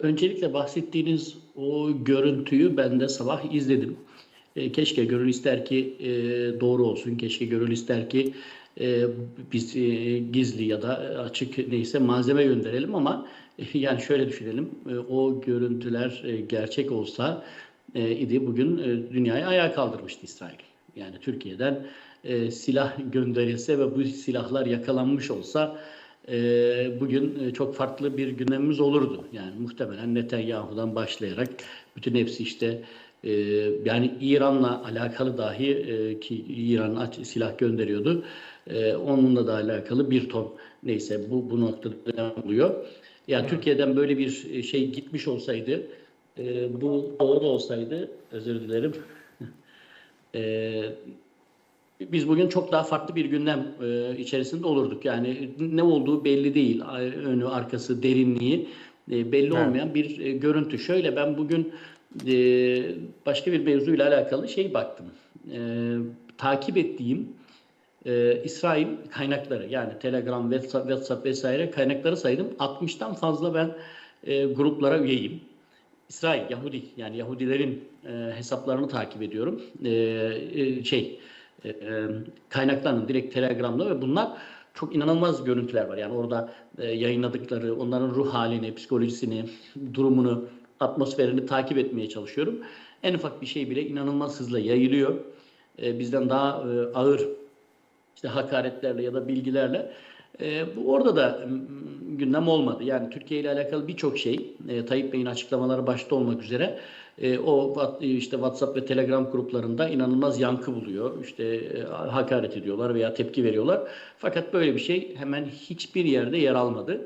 Öncelikle bahsettiğiniz o görüntüyü ben de sabah izledim. E, keşke gönül ister ki e, doğru olsun. Keşke gönül ister ki e, biz e, gizli ya da açık neyse malzeme gönderelim ama e, yani şöyle düşünelim. E, o görüntüler e, gerçek olsa e, idi bugün e, dünyayı ayağa kaldırmıştı İsrail. Yani Türkiye'den e, silah gönderilse ve bu silahlar yakalanmış olsa e, bugün çok farklı bir gündemimiz olurdu. Yani muhtemelen Netanyahu'dan başlayarak bütün hepsi işte e, yani İran'la alakalı dahi e, ki İran silah gönderiyordu. E, onunla da alakalı bir ton neyse bu bu noktada oluyor. Yani Türkiye'den böyle bir şey gitmiş olsaydı e, bu doğru olsaydı özür dilerim. e, biz bugün çok daha farklı bir gündem e, içerisinde olurduk. Yani ne olduğu belli değil. Önü, arkası, derinliği e, belli Evet. olmayan bir e, görüntü. Şöyle ben bugün e, başka bir mevzuyla alakalı şey baktım. E, takip ettiğim e, İsrail kaynakları yani Telegram, WhatsApp, WhatsApp vesaire kaynakları saydım. 60'tan fazla ben e, gruplara üyeyim. İsrail, Yahudi yani Yahudilerin e, hesaplarını takip ediyorum. E, e, şey e, e, kaynaklarının direkt Telegram'da ve bunlar çok inanılmaz görüntüler var. Yani orada e, yayınladıkları, onların ruh halini, psikolojisini, durumunu, atmosferini takip etmeye çalışıyorum. En ufak bir şey bile inanılmaz hızla yayılıyor. E, bizden daha e, ağır işte hakaretlerle ya da bilgilerle. E, bu orada da gündem olmadı. Yani Türkiye ile alakalı birçok şey, e, Tayyip Bey'in açıklamaları başta olmak üzere e, o e, işte WhatsApp ve Telegram gruplarında inanılmaz yankı buluyor. İşte e, hakaret ediyorlar veya tepki veriyorlar. Fakat böyle bir şey hemen hiçbir yerde yer almadı.